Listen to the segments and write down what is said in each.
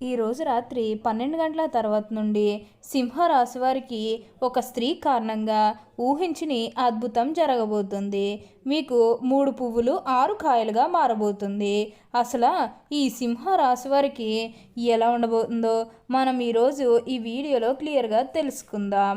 ఈరోజు రాత్రి పన్నెండు గంటల తర్వాత నుండి సింహరాశి వారికి ఒక స్త్రీ కారణంగా ఊహించని అద్భుతం జరగబోతుంది. మీకు మూడు పువ్వులు ఆరు కాయలుగా మారబోతుంది. అసలు ఈ సింహరాశి వారికి ఎలా ఉండబోతుందో మనం ఈరోజు ఈ వీడియోలో క్లియర్గా తెలుసుకుందాం.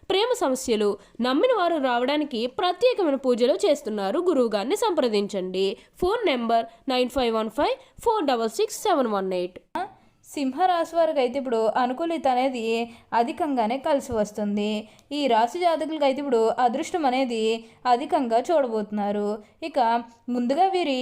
ప్రేమ సమస్యలు నమ్మిన వారు రావడానికి ప్రత్యేకమైన పూజలు చేస్తున్నారు. గురువుగారిని సంప్రదించండి. Phone number nine five one five four double six seven one eight. సింహరాశి వారికి అయితే ఇప్పుడు అనుకూలిత అనేది అధికంగానే కలిసి వస్తుంది. ఈ రాశి జాతకులకు అయితే ఇప్పుడు అదృష్టం అనేది అధికంగా చూడబోతున్నారు. ఇక ముందుగా వీరి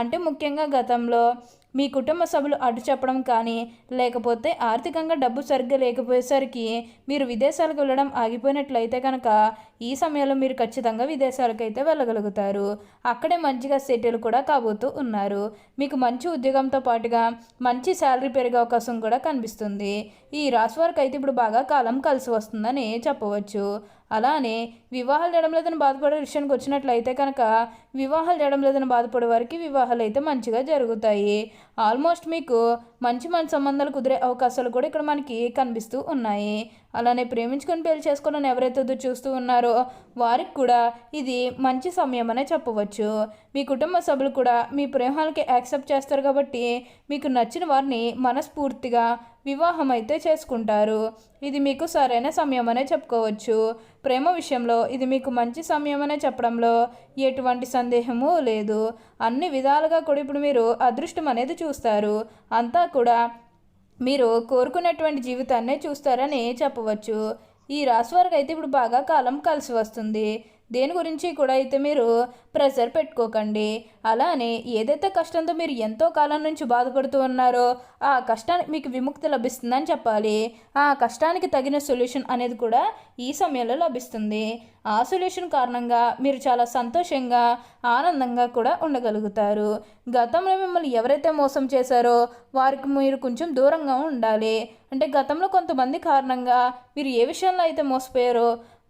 అంటే ముఖ్యంగా గతంలో మీ కుటుంబ సభ్యులు అడ్డు చెప్పడం కానీ లేకపోతే ఆర్థికంగా డబ్బు సరిగ్గా లేకపోయేసరికి మీరు విదేశాలకు వెళ్ళడం ఆగిపోయినట్లయితే కనుక ఈ సమయంలో మీరు ఖచ్చితంగా విదేశాలకైతే వెళ్ళగలుగుతారు. అక్కడే మంచిగా సెటిల్ కూడా కాబోతూ ఉన్నారు. మీకు మంచి ఉద్యోగంతో పాటుగా మంచి శాలరీ పెరిగే అవకాశం కూడా కనిపిస్తుంది. ఈ రాశి వారికి అయితే ఇప్పుడు బాగా కాలం కలిసి వస్తుందని చెప్పవచ్చు. అలానే వివాహాలు చేయడం లేదని బాధపడే విషయానికి వచ్చినట్లయితే కనుక వివాహాలు చేయడం లేదని బాధపడే వారికి వివాహాలు అయితే మంచిగా జరుగుతాయి. ఆల్మోస్ట్ మీకు మంచి మంచి సంబంధాలు కుదిరే అవకాశాలు కూడా ఇక్కడ మనకి కనిపిస్తూ ఉన్నాయి. అలానే ప్రేమించుకొని పెళ్ళి చేసుకోవాలని ఎవరైతే చూస్తూ ఉన్నారో వారికి కూడా ఇది మంచి సమయం అనే చెప్పవచ్చు. మీ కుటుంబ సభ్యులు కూడా మీ ప్రేమాలకి యాక్సెప్ట్ చేస్తారు కాబట్టి మీకు నచ్చిన వారిని మనస్ఫూర్తిగా వివాహం అయితే చేసుకుంటారు. ఇది మీకు సరైన సమయం అనే చెప్పుకోవచ్చు. ప్రేమ విషయంలో ఇది మీకు మంచి సమయం అనే చెప్పడంలో ఎటువంటి సందేహము లేదు. అన్ని విధాలుగా కూడా ఇప్పుడు మీరు అదృష్టం అనేది చూస్తారు. అంతా కూడా మీరు కోరుకున్నటువంటి జీవితాన్నే చూస్తారని చెప్పవచ్చు. ఈ రాశి వారికి అయితే ఇప్పుడు బాగా కాలం కలిసి వస్తుంది. దేని గురించి కూడా అయితే మీరు ప్రెషర్ పెట్టుకోకండి. అలానే ఏదైతే కష్టంతో మీరు ఎంతో కాలం నుంచి బాధపడుతూ ఉన్నారో ఆ కష్టానికి మీకు విముక్తి లభిస్తుందని చెప్పాలి. ఆ కష్టానికి తగిన సొల్యూషన్ అనేది కూడా ఈ సమయంలో లభిస్తుంది. ఆ సొల్యూషన్ కారణంగా మీరు చాలా సంతోషంగా ఆనందంగా కూడా ఉండగలుగుతారు. గతంలో మిమ్మల్ని ఎవరైతే మోసం చేశారో వారికి మీరు కొంచెం దూరంగా ఉండాలి. అంటే గతంలో కొంతమంది కారణంగా మీరు ఏ విషయంలో అయితే మోసపోయారో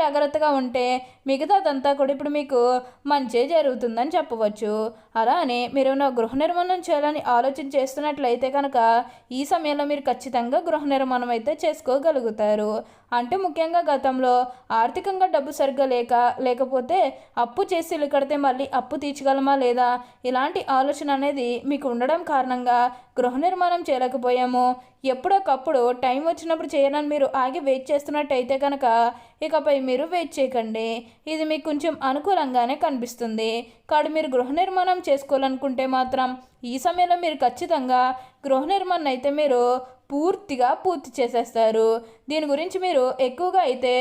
జాగ్రత్తగా ఉంటే మిగతాదంతా కూడా ఇప్పుడు మీకు మంచే జరుగుతుందని చెప్పవచ్చు. అలానే మీరు నా గృహ నిర్మాణం చేయాలని ఆలోచన చేస్తున్నట్లయితే కనుక ఈ సమయంలో మీరు ఖచ్చితంగా గృహ నిర్మాణం అయితే చేసుకోగలుగుతారు. అంటే ముఖ్యంగా గతంలో ఆర్థికంగా డబ్బు సరిగ్గా లేక లేకపోతే అప్పు చేసి కడితే మళ్ళీ అప్పు తీర్చగలమా లేదా ఇలాంటి ఆలోచన అనేది మీకు ఉండడం కారణంగా గృహ నిర్మాణం చేయలేకపోయాము. ఎప్పుడొకప్పుడు టైం వచ్చినప్పుడు చేయాలని మీరు ఆగి వెయిట్ చేస్తున్నట్టయితే కనుక ఇకపై మీరు వెయిట్ చేయకండి. ఇది మీకు కొంచెం అనుకూలంగానే కనిపిస్తుంది. కాడు మీరు గృహ నిర్మాణం చేసుకోవాలనుకుంటే మాత్రం ఈ సమయంలో మీరు ఖచ్చితంగా గృహ నిర్మాణం అయితే మీరు పూర్తిగా పూర్తి చేసేస్తారు. దీని గురించి మీరు ఎక్కువగా అయితే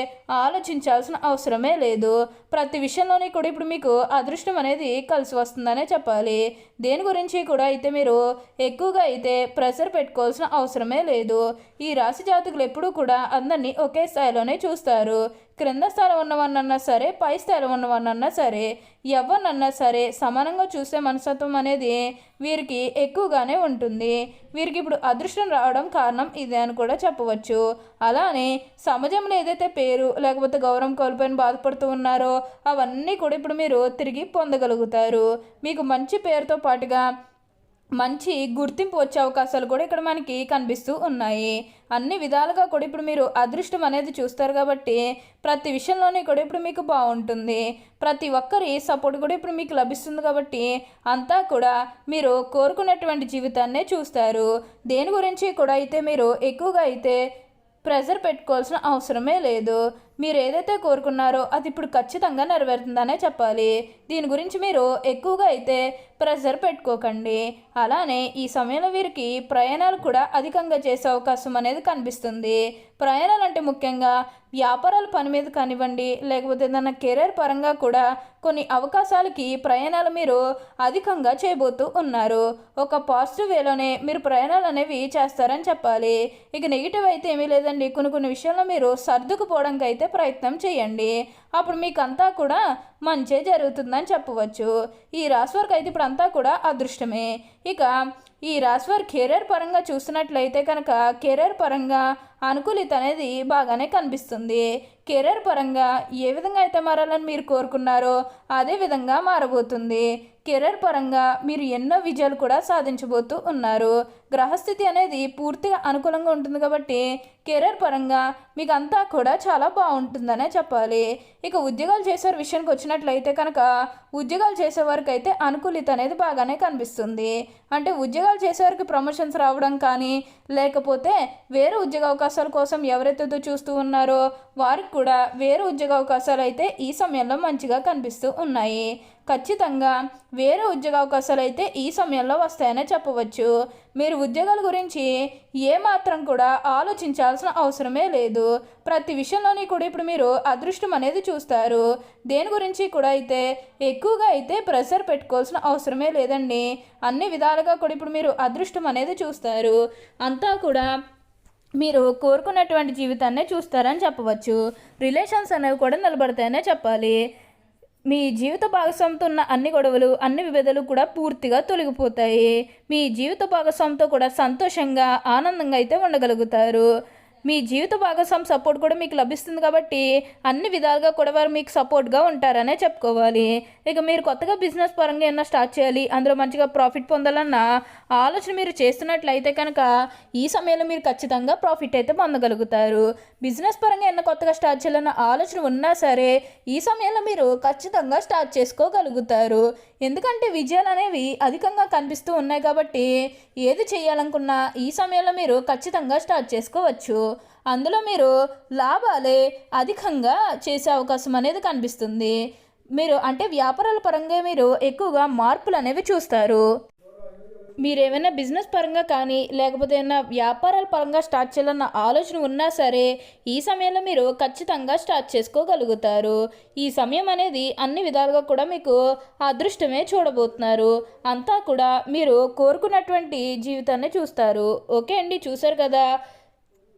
ఆలోచించాల్సిన అవసరమే లేదు. ప్రతి విషయంలోని కూడా ఇప్పుడు మీకు అదృష్టం అనేది కలిసి వస్తుందనే చెప్పాలి. దేని గురించి కూడా అయితే మీరు ఎక్కువగా అయితే ప్రెషర్ పెట్టుకోవాల్సిన అవసరమే లేదు. ఈ రాశి జాతకులు ఎప్పుడూ కూడా అందరినీ ఒకే స్థాయిలోనే చూస్తారు. క్రింద స్థాయిలో ఉన్నవన్నన్నా సరే పై స్థాయిలో ఉన్నవన్నన్నా సరే ఎవరినన్నా సరే సమానంగా చూసే మనస్తత్వం అనేది వీరికి ఎక్కువగానే ఉంటుంది. వీరికి ఇప్పుడు అదృష్టం రావడం కారణం ఇదే అని కూడా చెప్పవచ్చు. అలానే సమాజంలో ఏదైతే పేరు లేకపోతే గౌరవం కోల్పోయిన బాధపడుతూ ఉన్నారో అవన్నీ కూడా ఇప్పుడు మీరు తిరిగి పొందగలుగుతారు. మీకు మంచి పేరుతో పాటుగా మంచి గుర్తింపు వచ్చే అవకాశాలు కూడా ఇక్కడ మనకి కనిపిస్తూ ఉన్నాయి. అన్ని విధాలుగా కూడా ఇప్పుడు మీరు అదృష్టం అనేది చూస్తారు కాబట్టి ప్రతి విషయంలోనే కూడా ఇప్పుడు మీకు బాగుంటుంది. ప్రతి ఒక్కరి సపోర్ట్ కూడా ఇప్పుడు మీకు లభిస్తుంది కాబట్టి అంతా కూడా మీరు కోరుకున్నటువంటి జీవితాన్నే చూస్తారు. దేని గురించి కూడా అయితే మీరు ఎక్కువగా అయితే ప్రెజర్ పెట్టుకోవాల్సిన అవసరమే లేదు. మీరు ఏదైతే కోరుకున్నారో అది ఇప్పుడు ఖచ్చితంగా నెరవేరుతుందనే చెప్పాలి. దీని గురించి మీరు ఎక్కువగా అయితే ప్రెజర్ పెట్టుకోకండి. అలానే ఈ సమయంలో వీరికి ప్రయాణాలు కూడా అధికంగా చేసే అవకాశం అనేది కనిపిస్తుంది. ప్రయాణాలు అంటే ముఖ్యంగా వ్యాపారాల పని మీద కానివ్వండి లేకపోతే ఏదైనా కెరీర్ పరంగా కూడా కొన్ని అవకాశాలకి ప్రయాణాలు మీరు అధికంగా చేయబోతూ ఉన్నారు. ఒక పాజిటివ్ వేలోనే మీరు ప్రయాణాలు అనేవి చేస్తారని చెప్పాలి. ఇక నెగిటివ్ అయితే ఏమీ లేదండి. కొన్ని కొన్ని విషయాల్లో మీరు సర్దుకుపోవడానికి అయితే ప్రయత్నం చేయండి. అప్పుడు మీకు అంతా కూడా మంచే జరుగుతుందని చెప్పవచ్చు. ఈ రాశి వారికి అయితే ఇప్పుడు అంతా కూడా అదృష్టమే. ఇక ఈ రాశి వారి కెరీర్ పరంగా చూసినట్లయితే కనుక కెరీర్ పరంగా అనుకూలిత అనేది బాగానే కనిపిస్తుంది. కెరీర్ పరంగా ఏ విధంగా అయితే మారాలని మీరు కోరుకున్నారో అదే విధంగా మారబోతుంది. కెరీర్ పరంగా మీరు ఎన్నో విజయాలు కూడా సాధించబోతూ ఉన్నారు. గ్రహస్థితి అనేది పూర్తిగా అనుకూలంగా ఉంటుంది కాబట్టి కెరీర్ పరంగా మీకు అంతా కూడా చాలా బాగుంటుందనే చెప్పాలి. ఇక ఉద్యోగాలు చేసే విషయానికి వచ్చినట్లయితే కనుక ఉద్యోగాలు చేసే వారికి అయితే అనుకూలిత అనేది బాగానే కనిపిస్తుంది. అంటే ఉద్యోగాలు చేసేవారికి ప్రమోషన్స్ రావడం కానీ లేకపోతే వేరే ఉద్యోగ అవకాశాల కోసం ఎవరైతే చూస్తూ ఉన్నారో వారికి కూడా వేరే ఉద్యోగ అవకాశాలు అయితే ఈ సమయంలో మంచిగా కనిపిస్తూ ఉన్నాయి. ఖచ్చితంగా వేరే ఉద్యోగ అవకాశాలు అయితే ఈ సమయంలో వస్తాయనే చెప్పవచ్చు. మీరు ఉద్యోగాల గురించి ఏమాత్రం కూడా ఆలోచించాల్సిన అవసరమే లేదు. ప్రతి విషయంలోని కూడా ఇప్పుడు మీరు అదృష్టం అనేది చూస్తారు. దేని గురించి కూడా అయితే ఎక్కువగా అయితే ప్రెషర్ పెట్టుకోవాల్సిన అవసరమే లేదండి. అన్ని విధాలుగా కూడా ఇప్పుడు మీరు అదృష్టం అనేది చూస్తారు. అంతా కూడా మీరు కోరుకున్నటువంటి జీవితాన్నే చూస్తారని చెప్పవచ్చు. రిలేషన్స్ అనేవి కూడా నిలబడతాయనే చెప్పాలి. మీ జీవిత భాగస్వామితో ఉన్న అన్ని గొడవలు అన్ని విభేదాలు కూడా పూర్తిగా తొలగిపోతాయి. మీ జీవిత భాగస్వామితో కూడా సంతోషంగా ఆనందంగా అయితే ఉండగలుగుతారు. మీ జీవిత భాగస్వామి సపోర్ట్ కూడా మీకు లభిస్తుంది కాబట్టి అన్ని విధాలుగా కూడా వారు మీకు సపోర్ట్గా ఉంటారనే చెప్పుకోవాలి. ఇక మీరు కొత్తగా బిజినెస్ పరంగా ఏమన్నా స్టార్ట్ చేయాలి అందులో మంచిగా ప్రాఫిట్ పొందాలన్న ఆలోచన మీరు చేస్తున్నట్లయితే కనుక ఈ సమయంలో మీరు ఖచ్చితంగా ప్రాఫిట్ అయితే పొందగలుగుతారు. బిజినెస్ పరంగా ఏమన్నా కొత్తగా స్టార్ట్ చేయాలన్న ఆలోచన ఉన్నా సరే ఈ సమయంలో మీరు ఖచ్చితంగా స్టార్ట్ చేసుకోగలుగుతారు. ఎందుకంటే విజయాలు అనేవి అధికంగా కనిపిస్తూ ఉన్నాయి కాబట్టి ఏది చేయాలనుకున్నా ఈ సమయంలో మీరు ఖచ్చితంగా స్టార్ట్ చేసుకోవచ్చు. అందులో మీరు లాభాలే అధికంగా చేసే అవకాశం అనేది కనిపిస్తుంది. మీరు అంటే వ్యాపారాల పరంగా మీరు ఎక్కువగా మార్పులు అనేవి చూస్తారు. మీరు ఏమైనా బిజినెస్ పరంగా కానీ లేకపోతే ఏమైనా వ్యాపారాల పరంగా స్టార్ట్ చేయాలన్న ఆలోచన ఉన్నా సరే ఈ సమయంలో మీరు ఖచ్చితంగా స్టార్ట్ చేసుకోగలుగుతారు. ఈ సమయం అనేది అన్ని విధాలుగా కూడా మీకు అదృష్టమే చూడబోతున్నారు. అంతా కూడా మీరు కోరుకున్నటువంటి జీవితాన్ని చూస్తారు. ఓకే అండి? చూసారు కదా?